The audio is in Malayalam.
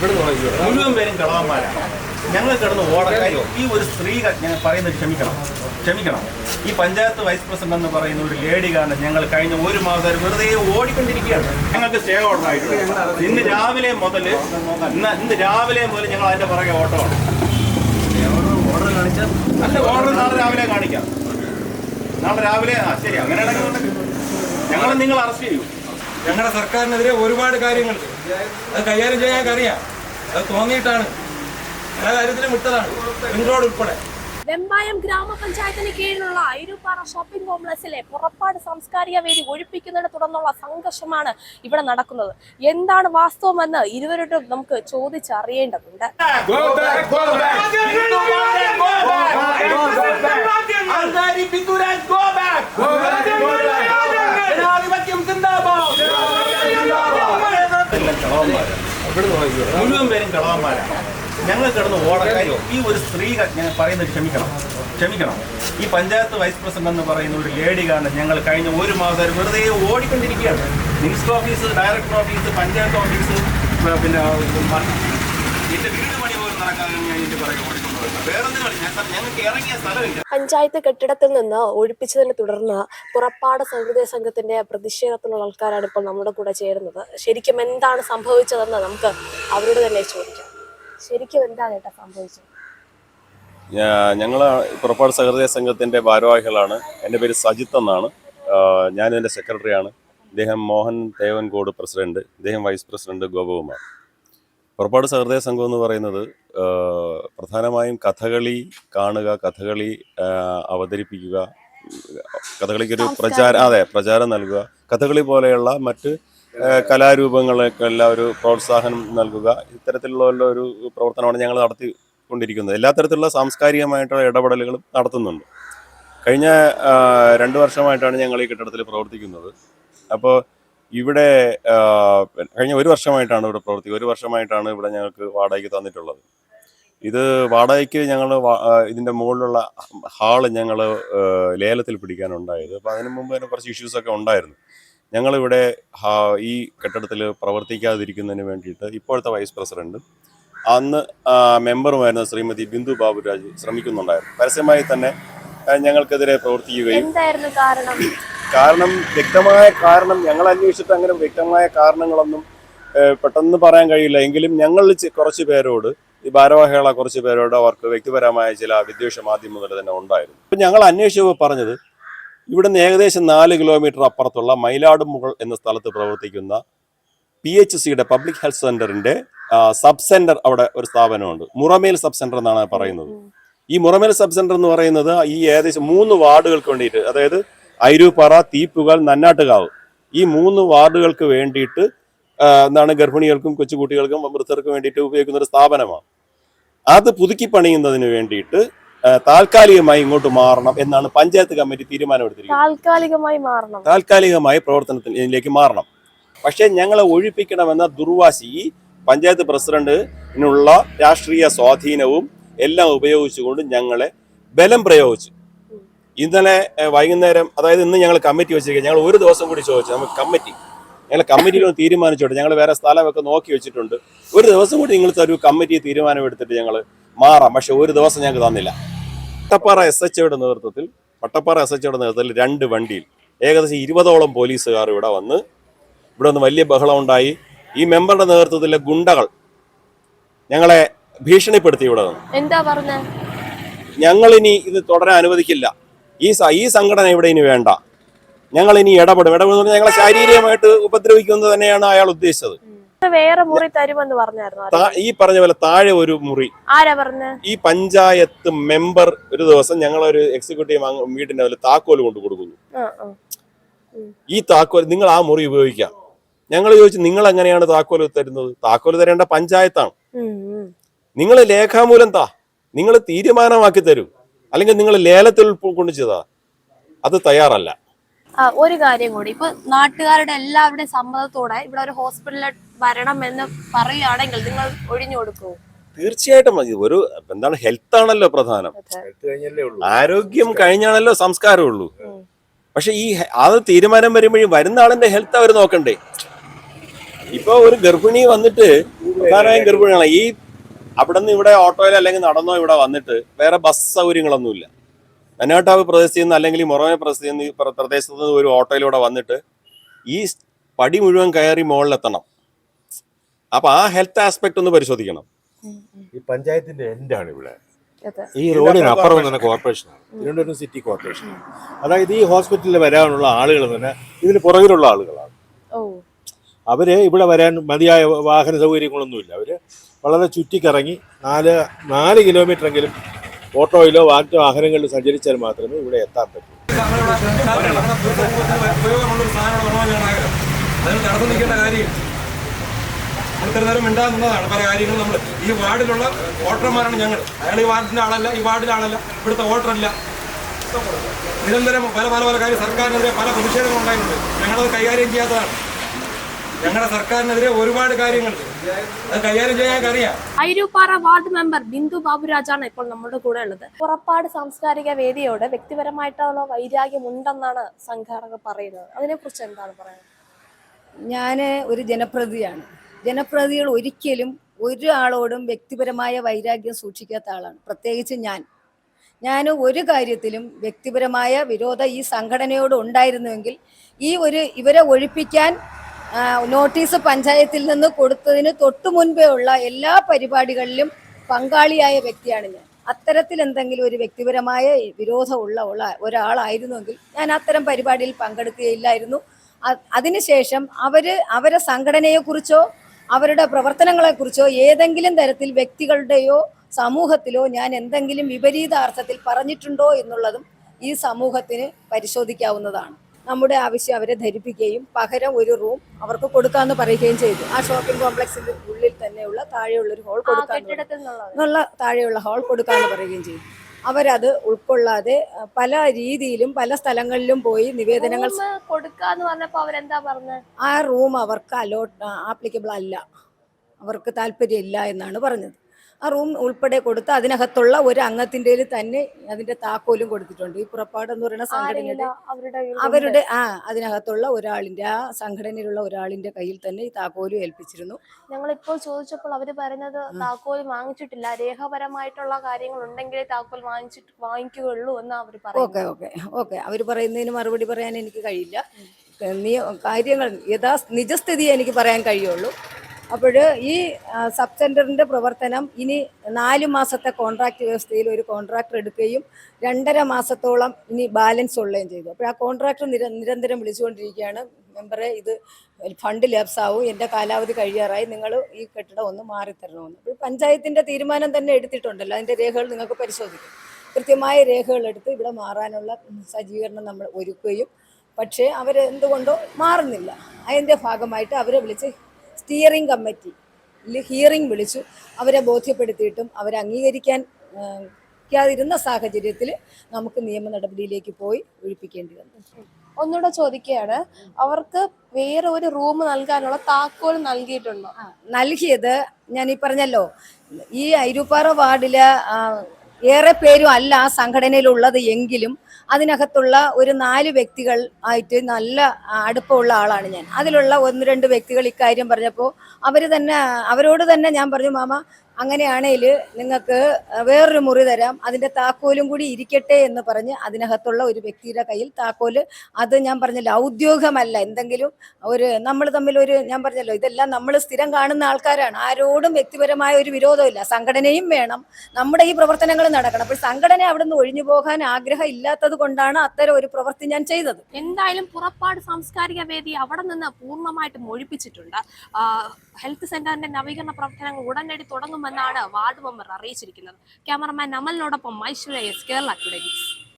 മുഴുവൻ പേരും കളവന്മാരാണ് ഞങ്ങൾ കിടന്ന് ഓടക്കായോ ഈ ഒരു സ്ത്രീ ഞാൻ പറയുന്നത് ക്ഷമിക്കണം. ക്ഷമിക്കണം. ഈ പഞ്ചായത്ത് വൈസ് പ്രസിഡന്റ് എന്ന് പറയുന്ന ഒരു ലേഡി കാരണം ഞങ്ങൾ കഴിഞ്ഞ ഒരു മാസം വെറുതെ ഓടിക്കൊണ്ടിരിക്കുകയാണ്. ഞങ്ങൾക്ക് സ്റ്റേ ഓർഡർ ഇന്ന് രാവിലെ മുതൽ ഇന്ന് ഇന്ന് രാവിലെ മുതൽ ഞങ്ങൾ അതിന്റെ പുറകെ ഓട്ടമാണ്. അല്ല ഓർഡർ നാളെ രാവിലെ കാണിക്കാം. നാളെ രാവിലെ ആ ശരി അങ്ങനെയാണെങ്കിൽ ഞങ്ങൾ നിങ്ങൾ അറസ്റ്റ് ചെയ്യൂ. ഞങ്ങളുടെ സർക്കാരിനെതിരെ ഒരുപാട് കാര്യങ്ങൾ അത് കൈകാര്യം ചെയ്യാൻ ഞങ്ങൾക്കറിയാം അത് തോന്നിയിട്ടാണ്. എല്ലാ കാര്യത്തിലും വിട്ടതാണ് നിങ്ങളോട് ഉൾപ്പെടെ. വെമ്പായം ഗ്രാമപഞ്ചായത്തിന് കീഴിലുള്ള ഐരൂപ്പാറ ഷോപ്പിംഗ് കോംപ്ലക്സിലെ പുറപ്പാട് സാംസ്കാരിക വേദി ഒഴിപ്പിക്കുന്നതിനെ തുടർന്നുള്ള സംഘർഷമാണ് ഇവിടെ നടക്കുന്നത്. എന്താണ് വാസ്തവമെന്ന് ഇരുവരോടും നമുക്ക് ചോദിച്ചറിയേണ്ടതുണ്ട്. കളവന്മാരാണ്. മുഴുവൻ പേരും കളവന്മാരാണ്. ഞങ്ങൾ കിടന്ന് ഓടക്കായോ ഈ ഒരു സ്ത്രീ ഞാൻ പറയുന്നത് ക്ഷമിക്കണം. ക്ഷമിക്കണം. ഈ പഞ്ചായത്ത് വൈസ് പ്രസിഡന്റ് എന്ന് പറയുന്ന ഒരു ലേഡി കാരണം ഞങ്ങൾ കഴിഞ്ഞ ഒരു മാസം വെറുതെ ഓടിക്കൊണ്ടിരിക്കുകയാണ്. Minister office director office panchayat office പിന്നെ എന്റെ വീട് പഞ്ചായത്ത് കെട്ടിടത്തിൽ നിന്ന് ഒഴിപ്പിച്ചതിനെ തുടർന്ന് പുറപ്പാട് സൗഹൃദയ സംഘത്തിന്റെ പ്രതിഷേധത്തിലുള്ള ആൾക്കാരാണ് ഇപ്പോൾ നമ്മുടെ കൂടെ ചേരുന്നത്. ശരിക്കും എന്താണ് സംഭവിച്ചതെന്ന് നമുക്ക് അവരോട് തന്നെ ചോദിക്കാം. ശരിക്കും എന്താണ് ഏട്ടാ സംഭവിച്ചത്? ഞങ്ങൾ പുറപ്പാട് സഹൃദയ സംഘത്തിന്റെ ഭാരവാഹികളാണ്. എന്റെ പേര് സജിത്ത് എന്നാണ്. ഞാൻ ഇതിന്റെ സെക്രട്ടറിയാണ്. ഇദ്ദേഹം മോഹൻ തേവൻകോട് പ്രസിഡന്റ്. ഇദ്ദേഹം വൈസ് പ്രസിഡന്റ് ഗോപകുമാർ. പുറപ്പാട് സഹൃദയ സംഘം എന്ന് പറയുന്നത് പ്രധാനമായും കഥകളി കാണുക കഥകളി അവതരിപ്പിക്കുക കഥകളിക്കൊരു പ്രചാരം അതെ പ്രചാരം നൽകുക. കഥകളി പോലെയുള്ള മറ്റ് കലാരൂപങ്ങൾക്കെല്ലാം ഒരു പ്രോത്സാഹനം നൽകുക. ഇത്തരത്തിലുള്ള ഒരു പ്രവർത്തനമാണ് ഞങ്ങൾ നടത്തി കൊണ്ടിരിക്കുന്നത് എല്ലാ തരത്തിലുള്ള സാംസ്കാരികമായിട്ടുള്ള ഇടപെടലുകളും നടത്തുന്നുണ്ട്. കഴിഞ്ഞ രണ്ട് വർഷമായിട്ടാണ് ഞങ്ങൾ ഈ കെട്ടിടത്തിൽ പ്രവർത്തിക്കുന്നത്. അപ്പോൾ ഇവിടെ കഴിഞ്ഞ ഒരു വർഷമായിട്ടാണ് ഇവിടെ പ്രവർത്തിക്കുക. ഒരു വർഷമായിട്ടാണ് ഇവിടെ ഞങ്ങൾക്ക് വാടകയ്ക്ക് തന്നിട്ടുള്ളത്. ഇത് വാടകയ്ക്ക് ഞങ്ങൾ ഇതിന്റെ മുകളിലുള്ള ഹാൾ ഞങ്ങൾ ലേലത്തിൽ പിടിക്കാനുണ്ടായത്. അപ്പോൾ അതിനു മുമ്പ് തന്നെ കുറച്ച് ഇഷ്യൂസൊക്കെ ഉണ്ടായിരുന്നു. ഞങ്ങളിവിടെ ഈ കെട്ടിടത്തിൽ പ്രവർത്തിക്കാതിരിക്കുന്നതിന് വേണ്ടിയിട്ട് ഇപ്പോഴത്തെ വൈസ് പ്രസിഡന്റ് അന്ന് മെമ്പറുമായിരുന്ന ശ്രീമതി ബിന്ദു ബാബുരാജ് ശ്രമിക്കുന്നുണ്ടായിരുന്നു. പരസ്യമായി തന്നെ ഞങ്ങൾക്കെതിരെ പ്രവർത്തിക്കുകയും കാരണം വ്യക്തമായ കാരണം ഞങ്ങൾ അന്വേഷിച്ചിട്ട് അങ്ങനെ വ്യക്തമായ കാരണങ്ങളൊന്നും പെട്ടെന്ന് പറയാൻ കഴിയില്ല. എങ്കിലും ഞങ്ങൾ കുറച്ച് പേരോട് ഈ ഭാരവാഹികളെ കുറച്ച് പേരോട് അവർക്ക് വ്യക്തിപരമായ ചില വിദ്വേഷം ആദ്യം മുതൽ തന്നെ ഉണ്ടായിരുന്നു. അപ്പം ഞങ്ങൾ അന്വേഷിച്ചപ്പോൾ പറഞ്ഞത് ഇവിടുന്ന് ഏകദേശം നാല് കിലോമീറ്റർ അപ്പുറത്തുള്ള മയിലാടുമുകൾ എന്ന സ്ഥലത്ത് പ്രവർത്തിക്കുന്ന പി എച്ച് സിയുടെ പബ്ലിക് ഹെൽത്ത് സെന്ററിന്റെ സബ് സെന്റർ അവിടെ ഒരു സ്ഥാപനമുണ്ട്. മുറമേൽ സബ് സെന്റർ എന്നാണ് പറയുന്നത്. ഈ മുറമേൽ സബ് സെന്റർ എന്ന് പറയുന്നത് ഈ ഏകദേശം മൂന്ന് വാർഡുകൾക്ക് വേണ്ടിയിട്ട് അതായത് ഐരൂപ്പാറ തീപ്പുകൾ നന്നാട്ടുകാവ്. ഈ മൂന്ന് വാർഡുകൾക്ക് വേണ്ടിയിട്ട് എന്താണ് ഗർഭിണികൾക്കും കൊച്ചുകുട്ടികൾക്കും വൃദ്ധർക്കും വേണ്ടിയിട്ട് ഉപയോഗിക്കുന്ന ഒരു സ്ഥാപനമാണ്. അത് പുതുക്കി പണിയുന്നതിന് വേണ്ടിയിട്ട് താൽക്കാലികമായി ഇങ്ങോട്ട് മാറണം എന്നാണ് പഞ്ചായത്ത് കമ്മിറ്റി തീരുമാനമെടുത്തിരിക്കുന്നത്. താൽക്കാലികമായി മാറണം. താൽക്കാലികമായി പ്രവർത്തനത്തിലേക്ക് മാറണം. പക്ഷേ ഞങ്ങളെ ഒഴിപ്പിക്കണമെന്ന ദുർവാശി പഞ്ചായത്ത് പ്രസിഡന്റിനുള്ള രാഷ്ട്രീയ സ്വാധീനവും എല്ലാം ഉപയോഗിച്ചുകൊണ്ട് ഞങ്ങളെ ബലം പ്രയോഗിച്ചു. ഇന്നലെ വൈകുന്നേരം അതായത് ഇന്ന് ഞങ്ങൾ കമ്മിറ്റി വെച്ചിരിക്കുക ഞങ്ങൾ ഒരു ദിവസം കൂടി ചോദിച്ചു. നമുക്ക് കമ്മിറ്റി. ഞങ്ങൾ കമ്മിറ്റിയിൽ ഒന്ന് തീരുമാനിച്ചോട്ടെ. ഞങ്ങൾ വേറെ സ്ഥലമൊക്കെ നോക്കി വെച്ചിട്ടുണ്ട്. ഒരു ദിവസം കൂടി നിങ്ങൾ ഒരു കമ്മിറ്റി തീരുമാനം എടുത്തിട്ട് ഞങ്ങൾ മാറാം. പക്ഷെ ഒരു ദിവസം ഞങ്ങൾക്ക് തന്നില്ല. വട്ടപ്പാറ എസ് എച്ച് ഒയുടെ നേതൃത്വത്തിൽ വട്ടപ്പാറ എസ് എച്ച് ഒയുടെ നേതൃത്വത്തിൽ രണ്ട് വണ്ടിയിൽ ഏകദേശം ഇരുപതോളം പോലീസുകാർ ഇവിടെ വന്ന് ഇവിടെ ഒന്ന് വലിയ ബഹളം ഉണ്ടായി. ഈ മെമ്പറുടെ നേതൃത്വത്തിലെ ഗുണ്ടകൾ ഞങ്ങളെ ഭീഷണിപ്പെടുത്തി ഇവിടെ നിന്ന് എന്താ പറഞ്ഞ? ഞങ്ങളിനി ഇത് തുടരാൻ അനുവദിക്കില്ല. ഈ ഈ സംഘടന ഇവിടെ ഇനി വേണ്ട. ഞങ്ങൾ ഇനി ഇടപെടും. ഇടപെടുന്ന ഞങ്ങളെ ശാരീരികമായിട്ട് ഉപദ്രവിക്കുന്നത് തന്നെയാണ് അയാൾ ഉദ്ദേശിച്ചത്. വേറെ മുറി തരുമെന്ന് പറഞ്ഞായിരുന്നു ഈ പറഞ്ഞ പോലെ താഴെ ഒരു മുറി. ആരാ പറഞ്ഞ? ഈ പഞ്ചായത്ത് മെമ്പർ ഒരു ദിവസം ഞങ്ങളൊരു എക്സിക്യൂട്ടീവ് വീടിന്റെ അതിൽ താക്കോൽ കൊണ്ട് കൊടുക്കുന്നു. ഈ താക്കോൽ നിങ്ങൾ ആ മുറി ഉപയോഗിക്കാം ഞങ്ങൾ ചോദിച്ചു നിങ്ങൾ എങ്ങനെയാണ് താക്കോൽ തരുന്നത്? താക്കോൽ തരേണ്ട പഞ്ചായത്താണ്. നിങ്ങൾ ലേഖാമൂലം താ. നിങ്ങൾ തീരുമാനമാക്കി തരൂ. അല്ലെങ്കിൽ നിങ്ങൾ ലേലത്തിൽ കൊണ്ട് ചെയ്താ അത് തയ്യാറല്ല. ആ, ഒരു കാര്യം കൂടി. ഇപ്പൊ നാട്ടുകാരുടെ എല്ലാവരുടെ സമ്മതത്തോടെ ഇവിടെ ഒരു ഹോസ്പിറ്റലിൽ വരണം എന്ന് പറയുകയാണെങ്കിൽ നിങ്ങൾ ഒഴിഞ്ഞു കൊടുക്കൂ തീർച്ചയായിട്ടും മതി. ഒരു എന്താണ് ഹെൽത്ത് ആണല്ലോ പ്രധാനം. ആരോഗ്യം കഴിഞ്ഞാണല്ലോ സംസ്കാരമുള്ളൂ പക്ഷെ ഈ അത് തീരുമാനം വരുമ്പോഴും വരുന്ന ആളിന്റെ ഹെൽത്ത് അവർ നോക്കണ്ടേ? ഇപ്പൊ ഒരു ഗർഭിണി വന്നിട്ട് പ്രധാനമായും ഗർഭിണിയാണ്. ഈ അവിടെ നിന്ന് ഇവിടെ ഓട്ടോയിൽ അല്ലെങ്കിൽ നടന്നോ ഇവിടെ വന്നിട്ട് വേറെ ബസ് സൗകര്യങ്ങളൊന്നുമില്ല. നന്നാട്ടാവ് പ്രദേശത്ത് നിന്ന് അല്ലെങ്കിൽ മൊറോമ പ്രദേശത്ത് നിന്ന് പ്ര- പ്രദേശത്ത് നിന്ന് ഒരു ഓട്ടോയിലൂടെ വന്നിട്ട് ഈ പടി മുഴുവൻ കയറി മുകളിലെത്തണം അപ്പൊ ആ ഹെൽത്ത് ആസ്പെക്ട് ഒന്ന് പരിശോധിക്കണം. ഈ പഞ്ചായത്തിന്റെ എൻഡാണ് ഇവിടെ. ഈ റോഡിന് അപ്പുറം തന്നെ കോർപ്പറേഷനാണ്. തിരുവനന്തപുരം സിറ്റി കോർപ്പറേഷൻ അതായത് ഈ ഹോസ്പിറ്റലിൽ വരാനുള്ള ആളുകൾ തന്നെ ഇതിന് പുറകിലുള്ള ആളുകളാണ്. ഓ. അവർ ഇവിടെ വരാൻ മതിയായ വാഹന സൗകര്യങ്ങളൊന്നുമില്ല. അവർ വളരെ ചുറ്റിക്കറങ്ങി നാല് നാല് കിലോമീറ്റർ എങ്കിലും ഓട്ടോയിലോ മറ്റു വാഹനങ്ങളിലോ സഞ്ചരിച്ചാൽ മാത്രമേ ഇവിടെ എത്താൻ പറ്റൂ. ഇത്ര നേരം മിണ്ടാതെ പല കാര്യങ്ങളും നമ്മൾ ഈ വാർഡിലുള്ള വോട്ടർമാരാണ് ഞങ്ങൾ അയാൾ ഈ വാർഡിന്റെ ആളല്ല ഈ വാർഡിലെ ആളല്ല ഇവിടുത്തെ വോട്ടറല്ല നിരന്തരം പല പല പല കാര്യം സർക്കാരിനെതിരെ പല പ്രതിഷേധങ്ങളുണ്ടായിട്ടുണ്ട് ഞങ്ങളത് കൈകാര്യം ചെയ്യാത്തതാണ്. ഞങ്ങളുടെ സർക്കാരിനെതിരെ ഒരുപാട് കാര്യങ്ങളുണ്ട്. അത് കൈകാര്യം ചെയ്യാൻ അറിയാം. ഐരൂപ്പാറ വാർഡ് മെമ്പർ ബിന്ദു ബാബുരാജാണ് ഇപ്പോൾ നമ്മുടെ കൂടെ ഉള്ളത്. പുറപ്പാട് സാംസ്കാരിക വേദിയോട് വ്യക്തിപരമായിട്ടുള്ള വൈരാഗ്യം ഉണ്ടെന്നാണ് സംഘാടകർ പറയുന്നത്. അതിനെക്കുറിച്ച് എന്താണ് പറയുന്നത് ഞാൻ ഒരു ജനപ്രതിയാണ്. ജനപ്രതികൾ ഒരിക്കലും ഒരാളോടും വ്യക്തിപരമായ വൈരാഗ്യം സൂക്ഷിക്കാത്ത ആളാണ്. പ്രത്യേകിച്ച് ഞാൻ. ഞാൻ ഒരു കാര്യത്തിലും വ്യക്തിപരമായ വിരോധ ഈ സംഘടനയോട് ഉണ്ടായിരുന്നുവെങ്കിൽ ഈ ഒരു ഇവരെ ഒഴിപ്പിക്കാൻ നോട്ടീസ് പഞ്ചായത്തിൽ നിന്ന് കൊടുത്തതിന് തൊട്ടു മുൻപേ ഉള്ള എല്ലാ പരിപാടികളിലും പങ്കാളിയായ വ്യക്തിയാണ് ഞാൻ. അത്തരത്തിൽ എന്തെങ്കിലും ഒരു വ്യക്തിപരമായ വിരോധമുള്ള ഉള്ള ഒരാളായിരുന്നുവെങ്കിൽ ഞാൻ അത്തരം പരിപാടിയിൽ പങ്കെടുക്കുകയില്ലായിരുന്നു. അതിനുശേഷം അവർ അവരെ സംഘടനയെക്കുറിച്ചോ അവരുടെ പ്രവർത്തനങ്ങളെക്കുറിച്ചോ ഏതെങ്കിലും തരത്തിൽ വ്യക്തികളുടെയോ സമൂഹത്തിലോ ഞാൻ എന്തെങ്കിലും വിപരീതാർത്ഥത്തിൽ പറഞ്ഞിട്ടുണ്ടോ എന്നുള്ളതും ഈ സമൂഹത്തിന് പരിശോധിക്കാവുന്നതാണ്. നമ്മുടെ ആവശ്യം അവരെ ധരിപ്പിക്കുകയും പകരം ഒരു റൂം അവർക്ക് കൊടുക്കാമെന്ന് പറയുകയും ചെയ്തു. ആ ഷോപ്പിംഗ് കോംപ്ലക്സിന്റെ ഉള്ളിൽ തന്നെയുള്ള താഴെയുള്ള ഒരു ഹോൾ കൊടുക്കാൻ താഴെയുള്ള ഹോൾ കൊടുക്കാമെന്ന് പറയുകയും ചെയ്തു. അവരത് ഉൾക്കൊള്ളാതെ പല രീതിയിലും പല സ്ഥലങ്ങളിലും പോയി നിവേദനങ്ങൾ കൊടുക്കാന്ന് പറഞ്ഞപ്പോ അവരെന്താ പറഞ്ഞത് ആ റൂം അവർക്ക് അലോട്ട് ആപ്ലിക്കബിൾ അല്ല. അവർക്ക് താല്പര്യമില്ല എന്നാണ് പറഞ്ഞത്. ആ റൂം ഉൾപ്പെടെ കൊടുത്ത് അതിനകത്തുള്ള ഒരു അംഗത്തിന്റെ തന്നെ അതിന്റെ താക്കോലും കൊടുത്തിട്ടുണ്ട്. ഈ പുറപ്പാട് എന്ന് പറയുന്ന സംഘടനയുടെ അവരുടെ ആ അതിനകത്തുള്ള ഒരാളിന്റെ ആ സംഘടനയിലുള്ള ഒരാളിന്റെ കയ്യിൽ തന്നെ ഈ താക്കോലും ഏൽപ്പിച്ചിരുന്നു. ഞങ്ങൾ ഇപ്പോൾ ചോദിച്ചപ്പോൾ അവർ പറയുന്നത് താക്കോൽ വാങ്ങിച്ചിട്ടില്ല. രേഖാപരമായിട്ടുള്ള കാര്യങ്ങൾ ഉണ്ടെങ്കിലേ താക്കോൽ വാങ്ങിച്ചിട്ട് വാങ്ങിക്കുകയുള്ളൂ എന്ന് അവർ ഓക്കെ ഓക്കെ ഓക്കെ. അവർ പറയുന്നതിന് മറുപടി പറയാൻ എനിക്ക് കഴിയില്ല. നീ കാര്യങ്ങൾ യഥാ നിജസ്ഥിതി എനിക്ക് പറയാൻ കഴിയുള്ളൂ. അപ്പോൾ ഈ സബ് സെന്ററിന്റെ പ്രവർത്തനം ഇനി നാല് മാസത്തെ കോൺട്രാക്ട് വ്യവസ്ഥയിൽ ഒരു കോൺട്രാക്ടർ എടുക്കുകയും രണ്ടര മാസത്തോളം ഇനി ബാലൻസ് ഉള്ളുകയും ചെയ്തു. അപ്പോൾ ആ കോൺട്രാക്ടർ നിര നിരന്തരം വിളിച്ചുകൊണ്ടിരിക്കുകയാണ് മെമ്പറെ ഇത് ഫണ്ട് ലാപ്സാവും എന്റെ കാലാവധി കഴിയാറായി നിങ്ങൾ ഈ കെട്ടിടം ഒന്ന് മാറിത്തരണമെന്ന്. അപ്പോൾ പഞ്ചായത്തിന്റെ തീരുമാനം തന്നെ എടുത്തിട്ടുണ്ടല്ലോ അതിന്റെ രേഖകൾ നിങ്ങൾക്ക് പരിശോധിക്കും. കൃത്യമായ രേഖകൾ എടുത്ത് ഇവിടെ മാറാനുള്ള സജ്ജീകരണം നമ്മൾ ഒരുക്കുകയും പക്ഷേ അവരെന്തുകൊണ്ടോ മാറുന്നില്ല. അതിന്റെ ഭാഗമായിട്ട് അവരെ വിളിച്ച് സ്റ്റിയറിംഗ് കമ്മിറ്റി ഹിയറിംഗ് വിളിച്ചു. അവരെ ബോധ്യപ്പെടുത്തിയിട്ടും അവരെ അംഗീകരിക്കാൻ ആ, ക്കാതിരുന്ന സാഹചര്യത്തിൽ നമുക്ക് നിയമ നടപടിയിലേക്ക് പോയി ഒഴിപ്പിക്കേണ്ടി വന്നു. ഒന്നുകൂടെ ചോദിക്കുകയാണ്. അവർക്ക് വേറെ ഒരു റൂം നൽകാനുള്ള താക്കോൽ നൽകിയിട്ടുണ്ടോ? നൽകിയത് ഞാൻ ഈ പറഞ്ഞല്ലോ. ഈ ഐരൂപ്പാറ വാർഡിൽ ഏറെ പേരും അല്ല ആ സംഘടനയിലുള്ളത് എങ്കിലും അതിനകത്തുള്ള ഒരു നാല് വ്യക്തികൾ ആയിട്ട് നല്ല അടുപ്പമുള്ള ആളാണ് ഞാൻ. അതിലുള്ള ഒന്ന് രണ്ട് വ്യക്തികൾ ഇക്കാര്യം പറഞ്ഞപ്പോൾ അവർ തന്നെ അവരോട് തന്നെ ഞാൻ പറഞ്ഞു മാമ അങ്ങനെയാണെങ്കിൽ നിങ്ങൾക്ക് വേറൊരു മുറി തരാം. അതിന്റെ താക്കോലും കൂടി ഇരിക്കട്ടെ എന്ന് പറഞ്ഞ് അതിനകത്തുള്ള ഒരു വ്യക്തിയുടെ കയ്യിൽ താക്കോൽ. അത് ഞാൻ പറഞ്ഞല്ലോ ഔദ്യോഗികമല്ല. എന്തെങ്കിലും ഒരു നമ്മൾ തമ്മിൽ ഒരു ഞാൻ പറഞ്ഞല്ലോ ഇതെല്ലാം നമ്മൾ സ്ഥിരം കാണുന്ന ആൾക്കാരാണ്. ആരോടും വ്യക്തിപരമായ ഒരു വിരോധമില്ല. സംഘടനയും വേണം. നമ്മുടെ ഈ പ്രവർത്തനങ്ങൾ നടക്കണം. അപ്പോൾ സംഘടന അവിടെ നിന്ന് ഒഴിഞ്ഞു പോകാൻ ആഗ്രഹം ഇല്ലാത്തത് കൊണ്ടാണ് അത്തരം ഒരു പ്രവൃത്തി ഞാൻ ചെയ്തത്. എന്തായാലും പുറപ്പാട് സാംസ്കാരിക വേദി അവിടെ നിന്ന് പൂർണമായിട്ടും ഒഴിപ്പിച്ചിട്ടുണ്ട്. ഹെൽത്ത് സെന്ററിന്റെ നവീകരണ പ്രവർത്തനങ്ങൾ ഉടനടി തുടങ്ങുമെന്നാണ് വാർഡ് മെമ്പർ അറിയിച്ചിരിക്കുന്നത്. ക്യാമറമാൻ അമലിനോടൊപ്പം ഐശ്വര്യ എസ് കേരള ടുഡേ